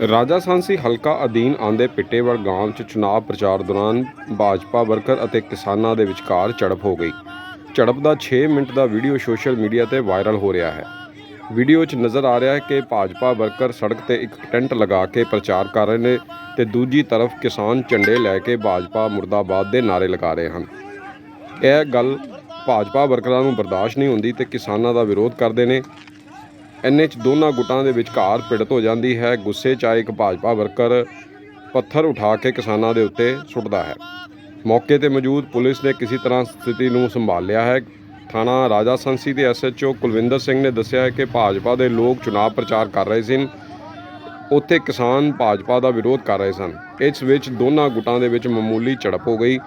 ਰਾਜਾ ਸਾਂਸੀ ਹਲਕਾ ਅਧੀਨ ਆਂਦੇ ਪਿੱਟੇਵਰ ਗਾਂਵ 'ਚ ਚੁਣਾਵ ਪ੍ਰਚਾਰ ਦੌਰਾਨ ਭਾਜਪਾ ਵਰਕਰ ਅਤੇ ਕਿਸਾਨਾਂ ਦੇ ਵਿਚਕਾਰ ਝੜਪ ਹੋ ਗਈ। ਝੜਪ ਦਾ 6 ਮਿੰਟ ਦਾ ਵੀਡੀਓ ਸੋਸ਼ਲ ਮੀਡੀਆ ਤੇ ਵਾਇਰਲ ਹੋ ਰਿਹਾ ਹੈ। ਵੀਡੀਓ 'ਚ ਨਜ਼ਰ ਆ ਰਿਹਾ ਹੈ ਕਿ ਭਾਜਪਾ ਵਰਕਰ ਸੜਕ ਤੇ ਇੱਕ ਟੈਂਟ ਲਗਾ ਕੇ ਪ੍ਰਚਾਰ ਕਰ ਰਹੇ ਨੇ ਤੇ ਦੂਜੀ ਤਰਫ ਕਿਸਾਨ ਝੰਡੇ ਲੈ ਕੇ ਭਾਜਪਾ ਮੁਰਦਾਬਾਦ ਦੇ ਨਾਅਰੇ ਲਗਾ ਰਹੇ ਹਨ। ਇਹ ਗੱਲ ਭਾਜਪਾ ਵਰਕਰਾਂ ਨੂੰ ਬਰਦਾਸ਼ਤ ਨਹੀਂ ਹੁੰਦੀ ਤੇ ਕਿਸਾਨਾਂ ਦਾ ਵਿਰੋਧ ਕਰਦੇ ਨੇ। ਇੰਨੇ 'ਚ ਦੋਨਾਂ ਗੁੱਟਾਂ ਦੇ ਵਿਚਕਾਰ ਭਿੜਤ ਹੋ ਜਾਂਦੀ ਹੈ। ਗੁੱਸੇ 'ਚ ਆਏ ਇੱਕ ਭਾਜਪਾ ਵਰਕਰ ਪੱਥਰ ਉਠਾ ਕੇ ਕਿਸਾਨਾਂ ਦੇ ਉੱਤੇ ਸੁੱਟਦਾ ਹੈ। ਮੌਕੇ ਤੇ ਮੌਜੂਦ ਪੁਲਿਸ ਨੇ ਕਿਸੇ ਤਰ੍ਹਾਂ ਸਥਿਤੀ ਨੂੰ ਸੰਭਾਲ ਲਿਆ ਹੈ। ਥਾਣਾ ਰਾਜਾ ਸੰਸੀ ਦੇ ਐਸਐਚਓ ਕੁਲਵਿੰਦਰ ਸਿੰਘ ਨੇ ਦੱਸਿਆ ਹੈ ਕਿ ਭਾਜਪਾ ਦੇ ਲੋਕ ਚੁਣਾਵ ਪ੍ਰਚਾਰ ਕਰ ਰਹੇ ਸਨ। ਉੱਥੇ ਕਿਸਾਨ ਭਾਜਪਾ ਦਾ ਵਿਰੋਧ ਕਰ ਰਹੇ ਸਨ। ਇਸ ਵਿੱਚ ਦੋਨਾਂ ਗੁੱਟਾਂ ਦੇ ਵਿੱਚ ਮਾਮੂਲੀ ਝੜਪ ਹੋ ਗਈ।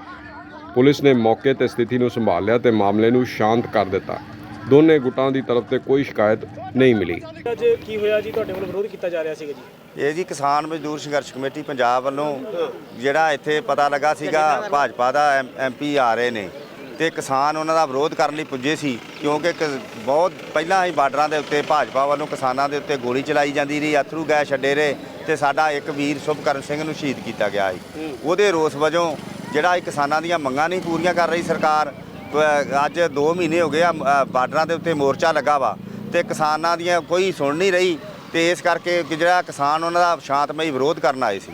ਪੁਲਿਸ ਨੇ ਮੌਕੇ ਤੇ ਸਥਿਤੀ ਨੂੰ ਸੰਭਾਲ ਲਿਆ ਤੇ ਮਾਮਲੇ ਨੂੰ ਸ਼ਾਂਤ ਕਰ ਦਿੱਤਾ। ਦੋਨੇ ਗੁੱਟਾਂ ਦੀ ਤਰਫ ਤੇ ਕੋਈ ਸ਼ਿਕਾਇਤ ਨਹੀਂ ਮਿਲੀ। ਅੱਜ ਕੀ ਹੋਇਆ ਜੀ? ਤੁਹਾਡੇ ਵੱਲੋਂ ਵਿਰੋਧ ਕੀਤਾ ਜਾ ਰਿਹਾ ਸੀਗਾ ਜੀ? ਇਹ ਜੀ ਕਿਸਾਨ ਮਜ਼ਦੂਰ ਸੰਘਰਸ਼ ਕਮੇਟੀ ਪੰਜਾਬ ਵੱਲੋਂ ਜਿਹੜਾ ਇੱਥੇ ਪਤਾ ਲੱਗਾ ਸੀਗਾ ਭਾਜਪਾ ਦਾ ਐਮਪੀ ਆ ਰਹੇ ਨੇ ਤੇ ਕਿਸਾਨ ਉਹਨਾਂ ਦਾ ਵਿਰੋਧ ਕਰਨ ਲਈ ਪੁੱਜੇ ਸੀ ਕਿਉਂਕਿ ਬਹੁਤ ਪਹਿਲਾਂ ਹੀ ਬਾਰਡਰਾਂ ਦੇ ਉੱਤੇ ਭਾਜਪਾ ਵੱਲੋਂ ਕਿਸਾਨਾਂ ਦੇ ਉੱਤੇ ਗੋਲੀ ਚਲਾਈ ਜਾਂਦੀ ਰਹੀ ਅਥਰੂ ਗੈਸ ਛੱਡੇ ਰਹੇ ਤੇ ਸਾਡਾ ਇੱਕ ਵੀਰ ਸੁਭਕਰਨ ਸਿੰਘ ਨੂੰ ਸ਼ਹੀਦ ਕੀਤਾ ਗਿਆ ਸੀ। ਉਹਦੇ ਰੋਸ ਵਜੋਂ ਜਿਹੜਾ ਇਹ ਕਿਸਾਨਾਂ ਦੀਆਂ ਮੰਗਾਂ ਨਹੀਂ ਪੂਰੀਆਂ ਕਰ ਰਹੀ ਸਰਕਾਰ ਅੱਜ 2 ਮਹੀਨੇ ਹੋ ਗਏ ਆ ਬਾਰਡਰਾਂ ਦੇ ਉੱਤੇ ਮੋਰਚਾ ਲੱਗਾ ਵਾ ਤੇ ਕਿਸਾਨਾਂ ਦੀਆਂ ਕੋਈ ਸੁਣ ਨਹੀਂ ਰਹੀ ਤੇ ਇਸ ਕਰਕੇ ਕਿ ਜਿਹੜਾ ਕਿਸਾਨ ਉਹਨਾਂ ਦਾ ਸ਼ਾਂਤਮਈ ਵਿਰੋਧ ਕਰਨ ਆਏ ਸੀ।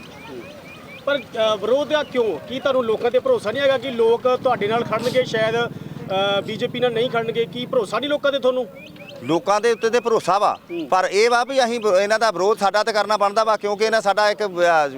ਪਰ ਵਿਰੋਧ ਆ ਕਿਉਂ? ਕੀ ਤੁਹਾਨੂੰ ਲੋਕਾਂ ਤੇ ਭਰੋਸਾ ਨਹੀਂ ਹੈਗਾ ਕਿ ਲੋਕ ਤੁਹਾਡੇ ਨਾਲ ਖੜਨਗੇ? ਸ਼ਾਇਦ ਬੀਜੇਪੀ ਨਾਲ ਨਹੀਂ ਖੜਨਗੇ। ਕੀ ਭਰੋਸਾ ਨਹੀਂ ਲੋਕਾਂ ਤੇ ਤੁਹਾਨੂੰ? ਲੋਕਾਂ ਦੇ ਉੱਤੇ ਤੇ ਭਰੋਸਾ ਵਾ। ਪਰ ਇਹ ਵਾ ਵੀ ਅਸੀਂ ਇਹਨਾਂ ਦਾ ਵਿਰੋਧ ਸਾਡਾ ਤੇ ਕਰਨਾ ਬਣਦਾ ਵਾ ਕਿਉਂਕਿ ਇਹਨਾਂ ਸਾਡਾ ਇੱਕ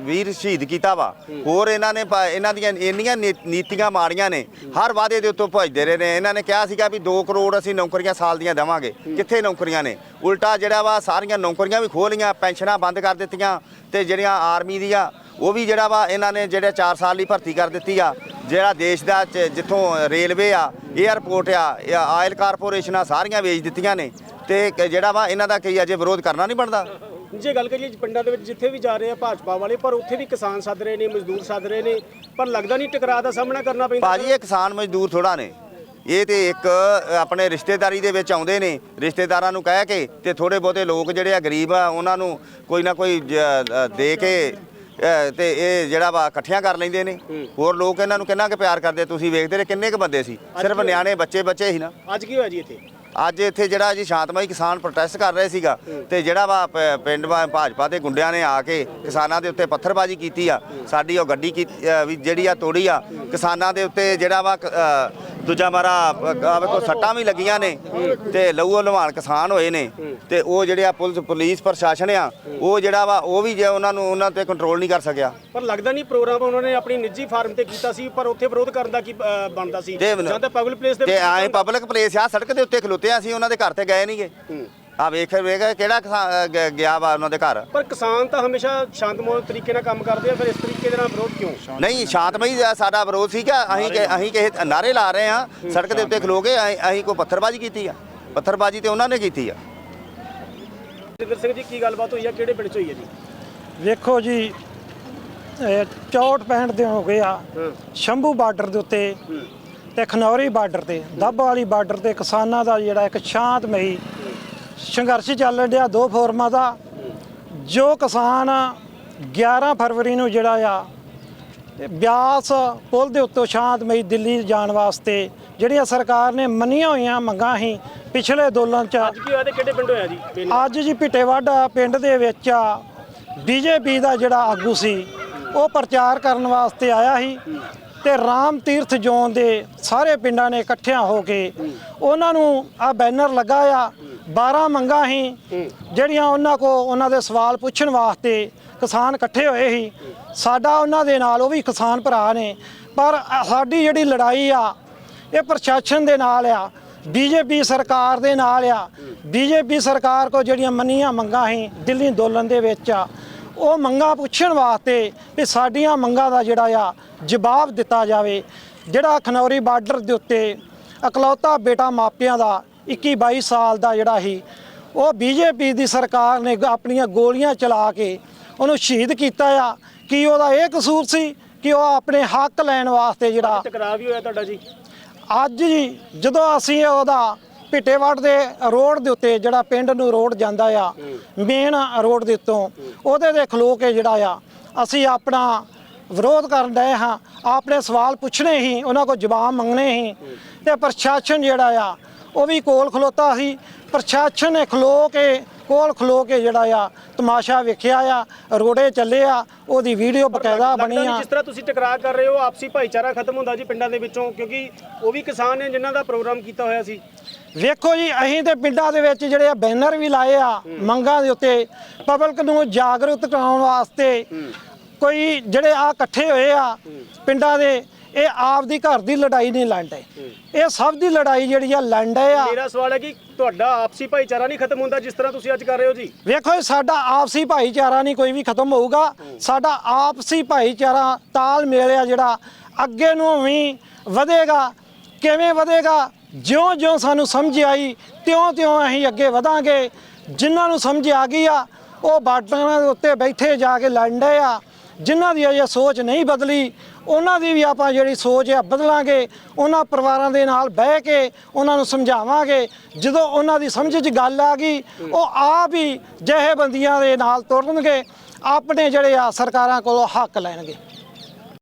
ਵੀਰ ਸ਼ਹੀਦ ਕੀਤਾ ਵਾ। ਹੋਰ ਇਹਨਾਂ ਨੇ ਇਹਨਾਂ ਦੀਆਂ ਇੰਨੀਆਂ ਨੀਤੀਆਂ ਮਾੜੀਆਂ ਨੇ ਹਰ ਵਾਅਦੇ ਦੇ ਉੱਤੋਂ ਭਜਦੇ ਰਹੇ ਨੇ। ਇਹਨਾਂ ਨੇ ਕਿਹਾ ਸੀਗਾ ਵੀ 2 ਕਰੋੜ ਅਸੀਂ ਨੌਕਰੀਆਂ ਸਾਲ ਦੀਆਂ ਦੇਵਾਂਗੇ। ਕਿੱਥੇ ਨੌਕਰੀਆਂ ਨੇ? ਉਲਟਾ ਜਿਹੜਾ ਵਾ ਸਾਰੀਆਂ ਨੌਕਰੀਆਂ ਵੀ ਖੋਹ ਲਈਆਂ ਪੈਨਸ਼ਨਾਂ ਬੰਦ ਕਰ ਦਿੱਤੀਆਂ ਤੇ ਜਿਹੜੀਆਂ ਆਰਮੀ ਦੀਆਂ ਉਹ ਵੀ ਜਿਹੜਾ ਵਾ ਇਹਨਾਂ ਨੇ ਜਿਹੜੇ 4 ਸਾਲ ਲਈ ਭਰਤੀ ਕਰ ਦਿੱਤੀ ਆ। ਜਿਹੜਾ ਦੇਸ਼ ਦਾ ਜਿੱਥੋਂ ਰੇਲਵੇ ਆ 에ਅਰਪੋਰਟ ਆ ਇਹ ਆਇਲ ਕਾਰਪੋਰੇਸ਼ਨਾਂ ਸਾਰੀਆਂ ਵੇਚ ਦਿੱਤੀਆਂ ਨੇ। ਤੇ ਕ- ਜਿਹੜਾ ਵਾ ਇਹਨਾਂ ਦਾ ਕੀ ਅਜੇ ਵਿਰੋਧ ਕਰਨਾ ਨਹੀਂ ਬਣਦਾ। ਜੇ ਗੱਲ ਕਰੀਏ ਪਿੰਡਾਂ ਦੇ ਵਿੱਚ ਜਿੱਥੇ ਵੀ ਜਾ ਰਹੇ ਆ ਭਾਜਪਾ ਵਾਲੇ ਪਰ ਉੱਥੇ ਵੀ ਕਿਸਾਨ ਸੱਦ ਰਹੇ ਨੇ ਮਜ਼ਦੂਰ ਸੱਦ ਰਹੇ ਨੇ ਪਰ ਲੱਗਦਾ ਨਹੀਂ ਟਕਰਾਅ ਦਾ ਸਾਹਮਣਾ ਕਰਨਾ ਪੈਂਦਾ। ਭਾਜੀ ਇਹ ਕਿਸਾਨ ਮਜ਼ਦੂਰ ਥੋੜਾ ਨੇ। ਇਹ ਤੇ ਇੱਕ ਆਪਣੇ ਰਿਸ਼ਤੇਦਾਰੀ ਦੇ ਵਿੱਚ ਆਉਂਦੇ ਨੇ। ਰਿਸ਼ਤੇਦਾਰਾਂ ਨੂੰ ਕਹਿ ਕੇ ਤੇ ਥੋੜੇ ਬਹੁਤੇ ਲੋਕ ਜਿਹੜੇ ਆ ਗਰੀਬ ਆ ਉਹਨਾਂ ਨੂੰ ਕੋਈ ਨਾ ਕੋਈ ਜ- ਅ, ਦੇ ਕੇ ਤੇ ਇਹ ਜਿਹੜਾ ਵਾ ਇਕੱਠੀਆਂ ਕਰ ਲੈਂਦੇ ਨੇ। ਹੋਰ ਲੋਕ ਇਹਨਾਂ ਨੂੰ ਕਿੰਨਾ ਕੁ ਪਿਆਰ ਕਰਦੇ? ਤੁਸੀਂ ਵੇਖਦੇ ਨੇ ਕਿੰਨੇ ਕੁ ਬੰਦੇ ਸੀ? ਸਿਰਫ ਨਿਆਣੇ ਬੱਚੇ ਬੱਚੇ ਹੀ ਨਾ। ਅੱਜ ਕੀ ਹੋਇਆ ਜੀ ਇੱਥੇ? ਅੱਜ ਇੱਥੇ ਜਿਹੜਾ ਜੀ ਸ਼ਾਂਤਮਈ ਕਿਸਾਨ ਪ੍ਰੋਟੈਸਟ ਕਰ ਰਹੇ ਸੀਗਾ। ਤੇ ਜਿਹੜਾ ਵਾ ਪਿੰਡ ਵਾ ਭਾਜਪਾ ਦੇ ਗੁੰਡਿਆਂ ਨੇ ਆ ਕੇ ਕਿਸਾਨਾਂ ਦੇ ਉੱਤੇ ਪੱਥਰਬਾਜ਼ੀ ਕੀਤੀ ਆ। ਸਾਡੀ ਉਹ ਗੱਡੀ ਵੀ ਜਿਹੜੀ ਆ ਤੋੜੀ ਆ। ਕਿਸਾਨਾਂ ਦੇ ਉੱਤੇ ਜਿਹੜਾ ਵਾ ਦੂਜਾ ਮਾਰਾ ਆ ਵੇਖੋ ਸੱਟਾਂ ਵੀ ਲੱਗੀਆਂ ਨੇ ਤੇ ਲਹੂ ਲਵਾਨ ਕਿਸਾਨ ਹੋਏ ਨੇ ਤੇ ਉਹ ਜਿਹੜੇ ਆ ਪੁਲਿਸ ਪੁਲਿਸ ਪ੍ਰਸ਼ਾਸਨ ਆ ਉਹ ਜਿਹੜਾ ਵਾ ਉਹ ਵੀ ਜੇ ਉਹਨਾਂ ਨੂੰ ਉਹਨਾਂ ਤੇ ਕੰਟਰੋਲ ਨਹੀਂ ਕਰ ਸਕਿਆ। ਪਰ ਲੱਗਦਾ ਨਹੀਂ ਪ੍ਰੋਗਰਾਮ ਉਹਨਾਂ ਨੇ ਆਪਣੀ ਨਿੱਜੀ ਫਾਰਮ ਤੇ ਕੀਤਾ ਸੀ ਪਰ ਉੱਥੇ ਵਿਰੋਧ ਕਰਨ ਦਾ ਕੀ ਅ, ਬਣਦਾ ਸੀ? ਤੇ ਜਾਂ ਤਾਂ ਪਬਲਿਕ ਪਲੇਸ ਦੇ ਤੇ ਵਿੱਚ ਆਏ ਪਬਲਿਕ ਪਲੇਸ ਆ ਸੜਕ ਦੇ ਉੱਤੇ ਖਲੋਤੇ ਆ ਅਸੀਂ ਉਹਨਾਂ ਦੇ ਘਰ ਤੇ ਗਏ ਨਹੀਂਗੇ ਆ ਵੇਖ ਵੇਖ ਕਿਹੜਾ ਗ- ਗਿਆ ਵਾ ਉਹਨਾਂ ਦੇ ਘਰ? ਪਰ ਕਿਸਾਨ ਤਾਂ ਹਮੇਸ਼ਾ ਸ਼ਾਂਤਮਈ ਤਰੀਕੇ ਨਾਲ ਕੰਮ ਕਰਦੇ ਆ ਫਿਰ ਇਸ ਤਰੀਕੇ ਦੇ ਨਾਲ ਵਿਰੋਧ ਕਿਉਂ? ਨਹੀਂ ਸ਼ਾਂਤਮਈ ਦਾ ਸਾਡਾ ਵਿਰੋਧ ਸੀਗਾ ਅਸੀਂ ਕਿ- ਅਸੀਂ ਕਿਸੇ ਨਾਰੇ ਲਾ ਰਹੇ ਆ ਸੜਕ ਦੇ ਉੱਤੇ ਖਲੋ ਕੇ ਅਸੀਂ ਅਸੀਂ ਕੋਈ ਪੱਥਰਬਾਜ਼ੀ ਕੀਤੀ ਆ। ਪੱਥਰਬਾਜ਼ੀ ਤੇ ਉਹਨਾਂ ਨੇ ਕੀਤੀ ਆ। ਜਿੰਦਰ ਸਿੰਘ ਜੀ ਕੀ ਗੱਲਬਾਤ ਹੋਈ ਆ? ਕਿਹੜੇ ਪਿੰਡ ਚ ਹੋਈ ਆ ਜੀ? ਵੇਖੋ ਜੀ ਇਹ 64 65 ਦੇ ਹੋ ਗਏ ਆ। ਸ਼ੰਭੂ ਬਾਰਡਰ ਦੇ ਉੱਤੇ ਤੇ ਖਨੌਰੀ ਬਾਰਡਰ ਤੇ ਦੱਬ ਵਾਲੀ ਬਾਰਡਰ ਤੇ ਕਿਸਾਨਾਂ ਦਾ ਜਿਹੜਾ ਇੱਕ ਸ਼ਾਂਤਮਈ ਸੰਘਰਸ਼ ਚੱਲ ਰਿਹਾ ਦੋ ਫੋਰਮਾਂ ਦਾ ਜੋ ਕਿਸਾਨ 11 ਫਰਵਰੀ ਨੂੰ ਜਿਹੜਾ ਆ ਬਿਆਸ ਪੁਲ ਦੇ ਉੱਤੋਂ ਸ਼ਾਂਤਮਈ ਦਿੱਲੀ ਜਾਣ ਵਾਸਤੇ ਜਿਹੜੀਆਂ ਸਰਕਾਰ ਨੇ ਮੰਨੀਆਂ ਹੋਈਆਂ ਮੰਗਾਂ ਸੀ ਪਿਛਲੇ ਅੰਦੋਲਨ ਚ ਅੱਜ ਕੀ ਹੋਇਆ ਤੇ ਕਿਹੜੇ ਪਿੰਡ ਹੋਇਆ ਜੀ? ਅੱਜ ਜੀ ਪਿੱਟੇਵਾਡਾ ਪਿੰਡ ਦੇ ਵਿੱਚ ਆ ਬੀਜੇਪੀ ਦਾ ਜਿਹੜਾ ਆਗੂ ਸੀ ਉਹ ਪ੍ਰਚਾਰ ਕਰਨ ਵਾਸਤੇ ਆਇਆ ਸੀ ਤੇ ਰਾਮ ਤੀਰਥ ਜ਼ੋਨ ਦੇ ਸਾਰੇ ਪਿੰਡਾਂ ਨੇ ਇਕੱਠਿਆਂ ਹੋ ਕੇ ਉਹਨਾਂ ਨੂੰ ਆ ਬੈਨਰ ਲੱਗਾ ਆ 12 ਮੰਗਾਂ ਸੀ, ਜਿਹੜੀਆਂ ਉਹਨਾਂ ਕੋ ਉਹਨਾਂ ਦੇ ਸਵਾਲ ਪੁੱਛਣ ਵਾਸਤੇ ਕਿਸਾਨ ਇਕੱਠੇ ਹੋਏ ਸੀ। ਸਾਡਾ ਉਹਨਾਂ ਦੇ ਨਾਲ, ਉਹ ਵੀ ਕਿਸਾਨ ਭਰਾ ਨੇ। ਪਰ ਸਾਡੀ ਜਿਹੜੀ ਲੜਾਈ ਆ, ਇਹ ਪ੍ਰਸ਼ਾਸਨ ਦੇ ਨਾਲ ਆ, ਬੀਜੇਪੀ ਸਰਕਾਰ ਦੇ ਨਾਲ ਆ। ਬੀਜੇਪੀ ਸਰਕਾਰ ਕੋ ਜਿਹੜੀਆਂ ਮੰਨੀਆਂ ਮੰਗਾਂ ਸੀ, ਦਿੱਲੀ ਅੰਦੋਲਨ ਦੇ ਵਿੱਚ ਆ, ਉਹ ਮੰਗਾਂ ਪੁੱਛਣ ਵਾਸਤੇ ਵੀ ਸਾਡੀਆਂ ਮੰਗਾਂ ਦਾ ਜਿਹੜਾ ਆ, ਜਵਾਬ ਦਿੱਤਾ ਜਾਵੇ। ਜਿਹੜਾ ਖਨੌਰੀ ਬਾਰਡਰ ਦੇ ਉੱਤੇ ਇਕਲੌਤਾ ਬੇਟਾ ਮਾਪਿਆਂ ਦਾ 21 22 ਸਾਲ ਦਾ ਜਿਹੜਾ ਸੀ ਉਹ ਬੀਜੇਪੀ ਦੀ ਸਰਕਾਰ ਨੇ ਆਪਣੀਆਂ ਗੋਲੀਆਂ ਚਲਾ ਕੇ ਉਹਨੂੰ ਸ਼ਹੀਦ ਕੀਤਾ ਆ। ਕੀ ਉਹਦਾ ਇਹ ਕਸੂਰ ਸੀ ਕਿ ਉਹ ਆਪਣੇ ਹੱਕ ਲੈਣ ਵਾਸਤੇ ਜਿਹੜਾ ਟਕਰਾਅ ਵੀ ਹੋਇਆ ਤੁਹਾਡਾ ਜੀ? ਅੱਜ ਜੀ ਜਦੋਂ ਅਸੀਂ ਉਹਦਾ ਪਿੱਟੇਵਾੜ ਦੇ ਰੋਡ ਦੇ ਉੱਤੇ ਜਿਹੜਾ ਪਿੰਡ ਨੂੰ ਰੋਡ ਜਾਂਦਾ ਆ ਮੇਨ ਰੋਡ ਦੇ ਉੱਤੋਂ ਉਹਦੇ ਦੇ ਖਲੋ ਕੇ ਜਿਹੜਾ ਆ ਅਸੀਂ ਆਪਣਾ ਵਿਰੋਧ ਕਰਨ ਡਏ ਹਾਂ। ਆਪਣੇ ਸਵਾਲ ਪੁੱਛਣੇ ਹੀ ਉਹਨਾਂ ਕੋਲ ਜਵਾਬ ਮੰਗਣੇ ਹੀ। ਤੇ ਪ੍ਰਸ਼ਾਸਨ ਜਿਹੜਾ ਆ ਉਹ ਵੀ ਕੋਲ ਖਲੋਤਾ ਸੀ। ਪ੍ਰਸ਼ਾਸਨ ਨੇ ਖਲੋ ਕੇ ਕੋਲ ਖਲੋ ਕੇ ਜਿਹੜਾ ਆ ਤਮਾਸ਼ਾ ਵੇਖਿਆ ਆ ਰੋੜੇ ਚੱਲੇ ਆ ਉਹਦੀ ਵੀਡੀਓ ਬਕਾਇਦਾ ਬਣੀ ਆ। ਜਿਸ ਤਰ੍ਹਾਂ ਤੁਸੀਂ ਟਕਰਾਅ ਕਰ ਰਹੇ ਹੋ ਆਪਸੀ ਭਾਈਚਾਰਾ ਖਤਮ ਹੁੰਦਾ ਜੀ ਪਿੰਡਾਂ ਦੇ ਵਿੱਚੋਂ ਕਿਉਂਕਿ ਉਹ ਵੀ ਕਿਸਾਨ ਨੇ ਜਿਨ੍ਹਾਂ ਦਾ ਪ੍ਰੋਗਰਾਮ ਕੀਤਾ ਹੋਇਆ ਸੀ। ਵੇਖੋ ਜੀ ਅਸੀਂ ਤੇ ਪਿੰਡਾਂ ਦੇ ਵਿੱਚ ਜਿਹੜੇ ਆ ਬੈਨਰ ਵੀ ਲਾਏ ਆ ਮੰਗਾਂ ਦੇ ਉੱਤੇ ਪਬਲਿਕ ਨੂੰ ਜਾਗਰੂਕ ਕਰਾਉਣ ਵਾਸਤੇ ਕੋਈ ਜਿਹੜੇ ਆ ਇਕੱਠੇ ਹੋਏ ਆ ਪਿੰਡਾਂ ਦੇ ਇਹ ਆਪ ਦੀ ਘਰ ਦੀ ਲੜਾਈ ਨਹੀਂ ਲੜਦੇ। ਇਹ ਸਭ ਦੀ ਲੜਾਈ ਜਿਹੜੀ ਆ ਲੜਦੇ ਆ। ਮੇਰਾ ਸਵਾਲ ਹੈ ਕਿ ਤੁਹਾਡਾ ਆਪਸੀ ਭਾਈਚਾਰਾ ਨਹੀਂ ਖਤਮ ਹੁੰਦਾ ਜਿਸ ਤਰ੍ਹਾਂ ਤੁਸੀਂ ਅੱਜ ਕਰ ਰਹੇ ਹੋ ਜੀ? ਵੇਖੋ ਸਾਡਾ ਆਪਸੀ ਭਾਈਚਾਰਾ ਨਹੀਂ ਕੋਈ ਵੀ ਖਤਮ ਹੋਊਗਾ। ਸਾਡਾ ਆਪਸੀ ਭਾਈਚਾਰਾ ਤਾਲਮੇਲ ਆ ਜਿਹੜਾ ਅੱਗੇ ਨੂੰ ਵੀ ਵਧੇਗਾ। ਕਿਵੇਂ ਵਧੇਗਾ? ਜਿਉਂ-ਜਿਉਂ ਸਾਨੂੰ ਸਮਝ ਆਈ ਤਿਉਂ-ਤਿਉਂ ਅਸੀਂ ਅੱਗੇ ਵਧਾਂਗੇ। ਜਿਨ੍ਹਾਂ ਨੂੰ ਸਮਝ ਆ ਗਈ ਆ ਉਹ ਬਾਰਡਰਾਂ ਦੇ ਉੱਤੇ ਬੈਠੇ ਜਾ ਕੇ ਲੜਨਦੇ ਆ। ਜਿਨ੍ਹਾਂ ਦੀ ਅਜੇ ਸੋਚ ਨਹੀਂ ਬਦਲੀ, ਉਹਨਾਂ ਦੀ ਵੀ ਆਪਾਂ ਜਿਹੜੀ ਸੋਚ ਆ ਬਦਲਾਂਗੇ, ਉਹਨਾਂ ਪਰਿਵਾਰਾਂ ਦੇ ਨਾਲ ਬਹਿ ਕੇ ਉਹਨਾਂ ਨੂੰ ਸਮਝਾਵਾਂਗੇ। ਜਦੋਂ ਉਹਨਾਂ ਦੀ ਸਮਝ 'ਚ ਗੱਲ ਆ ਗਈ, ਉਹ ਆਪ ਹੀ ਜਹੇਬੰਦੀਆਂ ਦੇ ਨਾਲ ਤੁਰਨਗੇ, ਆਪਣੇ ਜਿਹੜੇ ਆ ਸਰਕਾਰਾਂ ਕੋਲੋਂ ਹੱਕ ਲੈਣਗੇ।